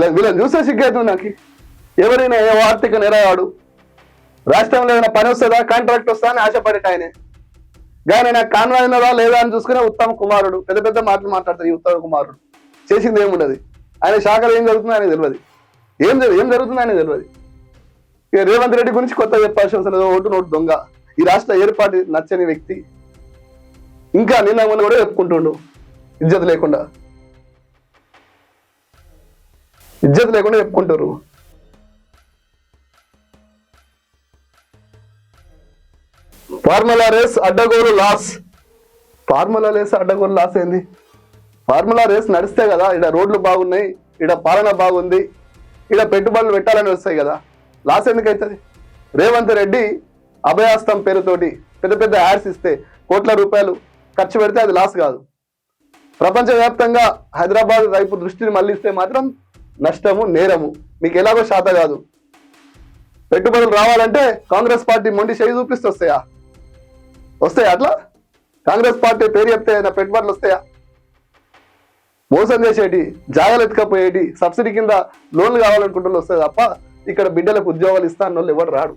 ఇలా వీళ్ళని చూస్తే సిగ్గవుతుంది నాకు. ఎవరైనా ఏ ఆర్థిక నెరవాడు రాష్ట్రంలో ఏదైనా పని వస్తుందా కాంట్రాక్ట్ వస్తా అని ఆశపడేట ఆయనే. కానీ నాకు కాన్వాయ్ ఉన్నదా లేదా అని చూసుకునే ఉత్తమ కుమారుడు పెద్ద పెద్ద మాటలు మాట్లాడతాడు ఈ ఉత్తమ కుమారుడు. చేసింది ఏముండదు. ఆయన శాఖలో ఏం జరుగుతుందో ఆయన తెలియదు. ఏం ఏం జరుగుతుందో ఆయన తెలియదు. ఇక రేవంత్ రెడ్డి గురించి కొత్త చెప్పాల్సిన అవసరం లేదు. ఓటు నోటు దొంగ. ఈ రాష్ట్ర ఏర్పాటు నచ్చని వ్యక్తి. ఇంకా నిన్న మొన్న కూడా చెప్పుకుంటుండు. ఇజ్జత లేకుండా. ఇజ్జత్ లేకుండా చెప్పుకుంటారు. ఫార్ములా రేస్ అడ్డగోలు లాస్. ఫార్ములా రేస్ అడ్డగోలు లాస్ ఏంది? ఫార్ములా రేస్ నడిస్తే కదా ఇక్కడ రోడ్లు బాగున్నాయి ఇక్కడ పాలన బాగుంది ఇక్కడ పెట్టుబడులు పెట్టాలని వస్తాయి కదా. లాస్ ఎందుకైతుంది? రేవంత్ రెడ్డి అభయాస్తం పేరుతోటి పెద్ద పెద్ద యాడ్స్ ఇస్తే కోట్ల రూపాయలు ఖర్చు పెడితే అది లాస్ కాదు. ప్రపంచవ్యాప్తంగా హైదరాబాద్ వైపు దృష్టిని మళ్ళిస్తే మాత్రం నష్టము నేరము. మీకు ఎలాగో శాత కాదు. పెట్టుబడులు రావాలంటే కాంగ్రెస్ పార్టీ మొండి చేయి చూపిస్తే వస్తాయా? వస్తాయా అట్లా? కాంగ్రెస్ పార్టీ పేరు చెప్తే ఏదైనా పెట్టుబడులు వస్తాయా? మోసం చేసేటి జాగాలు ఎత్తుకపోయేటి సబ్సిడీ కింద లోన్లు కావాలనుకుంటున్న వస్తాయి తప్ప ఇక్కడ బిడ్డలకు ఉద్యోగాలు ఇస్తా అన్న వాళ్ళు ఎవరు రాడు